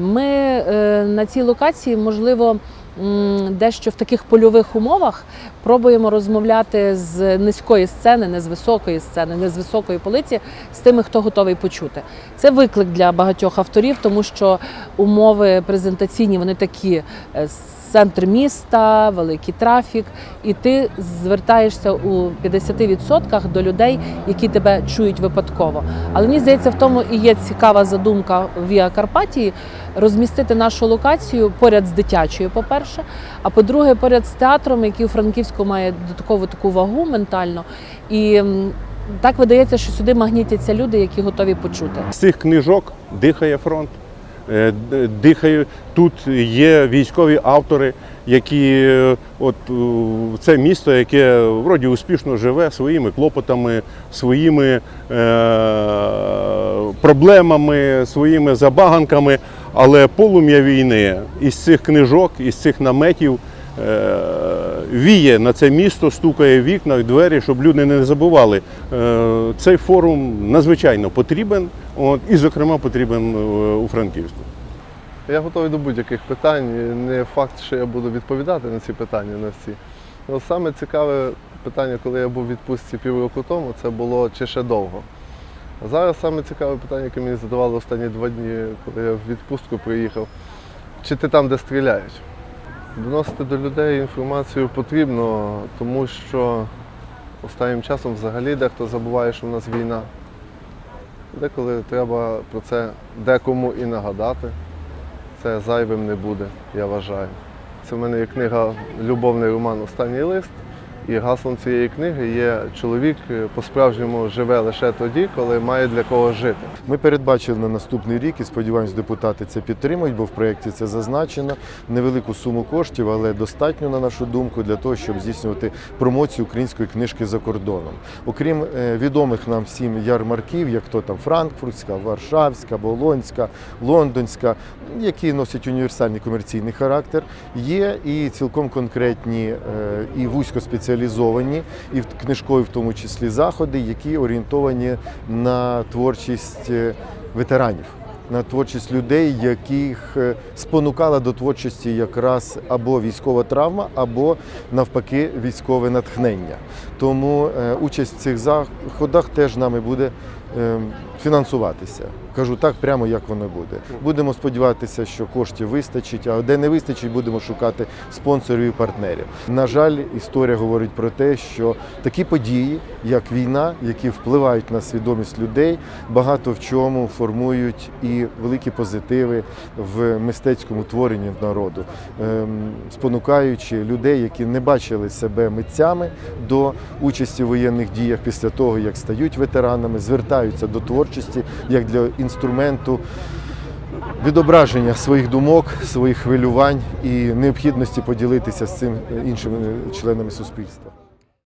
Е, Ми е, на цій локації, можливо, дещо в таких польових умовах пробуємо розмовляти з низької сцени, не з високої сцени, не з високої полиці, з тими, хто готовий почути. Це виклик для багатьох авторів, тому що умови презентаційні вони такі. Центр міста, великий трафік, і ти звертаєшся у 50% до людей, які тебе чують випадково. Але мені здається, в тому і є цікава задумка Віа Карпатії розмістити нашу локацію поряд з дитячою, по-перше, а по-друге, поряд з театром, який у Франківську має додаткову таку вагу ментально. І так видається, що сюди магнітяться люди, які готові почути. З цих книжок дихає фронт. Е, д- Дихає тут є військові автори, які е, от це місто, яке вроді успішно живе своїми клопотами, своїми е, проблемами, своїми забаганками. Але полум'я війни із цих книжок, із цих наметів е, віє на це місто, стукає вікна, в двері, щоб люди не забували. Цей форум надзвичайно потрібен, от, і, зокрема, потрібен у Франківську. Я готовий до будь-яких питань. Не факт, що я буду відповідати на ці питання на всі. Ну, саме цікаве питання, коли я був у відпустці півроку тому, це було чи ще довго. А зараз саме цікаве питання, яке мені задавали останні два дні, коли я в відпустку приїхав. Чи ти там, де стріляють? Доносити до людей інформацію потрібно, тому що останнім часом взагалі дехто забуває, що в нас війна. Деколи треба про це декому і нагадати. Це зайвим не буде, я вважаю. Це в мене є книга Любовний роман Останній лист. І гаслом цієї книги є чоловік по-справжньому живе лише тоді, коли має для кого жити. Ми передбачили на наступний рік і сподіваємось, депутати це підтримують, бо в проєкті це зазначено. Невелику суму коштів, але достатньо, на нашу думку, для того, щоб здійснювати промоцію української книжки за кордоном. Окрім е, відомих нам всім ярмарків, як то там Франкфуртська, Варшавська, Болонська, Лондонська, які носять універсальний комерційний характер, є і цілком конкретні е, і вузькоспеціалізовані, і в книжкові в тому числі заходи, які орієнтовані на творчість е, ветеранів. На творчість людей, яких е, спонукала до творчості якраз або військова травма, або навпаки військове натхнення. Тому е, участь в цих заходах теж нами буде фінансуватися. Кажу так, прямо як воно буде. Будемо сподіватися, що коштів вистачить, а де не вистачить, будемо шукати спонсорів і партнерів. На жаль, історія говорить про те, що такі події, як війна, які впливають на свідомість людей, багато в чому формують і великі позитиви в мистецькому творенні народу, ем, спонукаючи людей, які не бачили себе митцями до участі в воєнних діях після того, як стають ветеранами, звертаються до творчості як для інструменту відображення своїх думок, своїх хвилювань і необхідності поділитися з цим іншими членами суспільства.